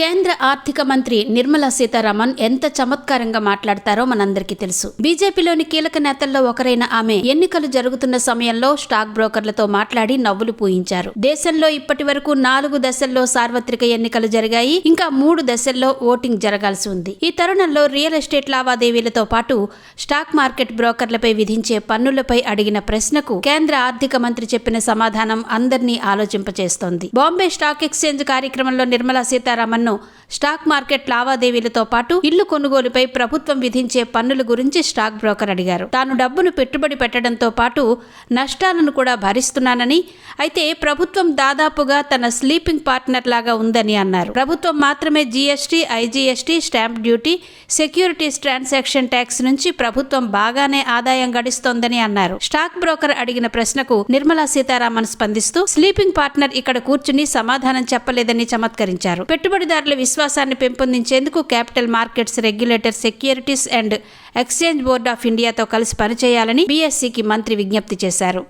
కేంద్ర ఆర్థిక మంత్రి నిర్మలా సీతారామన్ ఎంత చమత్కారంగా మాట్లాడతారో మనందరికీ తెలుసు. బీజేపీలోని కీలక నేతల్లో ఒకరైన ఆమె ఎన్నికలు జరుగుతున్న సమయంలో స్టాక్ బ్రోకర్లతో మాట్లాడి నవ్వులు పూయించారు. దేశంలో ఇప్పటి వరకు నాలుగు దశల్లో సార్వత్రిక ఎన్నికలు జరిగాయి. ఇంకా మూడు దశల్లో ఓటింగ్ జరగాల్సి ఉంది. ఈ తరుణంలో రియల్ ఎస్టేట్ లావాదేవీలతో పాటు స్టాక్ మార్కెట్ బ్రోకర్లపై విధించే పన్నులపై అడిగిన ప్రశ్నకు కేంద్ర ఆర్థిక మంత్రి చెప్పిన సమాధానం అందరినీ ఆలోచింపచేస్తోంది. బాంబే స్టాక్ ఎక్స్చేంజ్ కార్యక్రమంలో Nirmala Sitharaman no. Stock market లావాదేవీలతో పాటు ఇల్లు కొనుగోలుపై ప్రభుత్వం విధించే పన్నుల గురించి స్టాక్ బ్రోకర్ అడిగారు. తాను డబ్బును పెట్టుబడి పెట్టడంతో పాటు నష్టాలను కూడా భరిస్తున్నానని అయితే ప్రభుత్వం దాదాపుగా తన స్లీపింగ్ పార్ట్నర్ లాగా ఉందని అన్నారు. ప్రభుత్వం మాత్రమే GST IGST stamp duty securities transaction tax నుంచి ప్రభుత్వం బాగానే ఆదాయం గడిస్తోందని అన్నారు. స్టాక్ బ్రోకర్ అడిగిన ప్రశ్నకు నిర్మలా సీతారామన్ స్పందిస్తూ స్లీపింగ్ పార్ట్నర్ ఇక్కడ కూర్చుని సమాధానం చెప్పలేదని చమత్కరించారు. పెట్టుబడిదారుల విశ్వాసాన్ని పెంపొందించేందుకు capital markets regulator securities and exchange board of ఇండియాతో కలిసి పనిచేయాలని బీఎస్సీకి మంత్రి విజ్ఞప్తి చేశారు.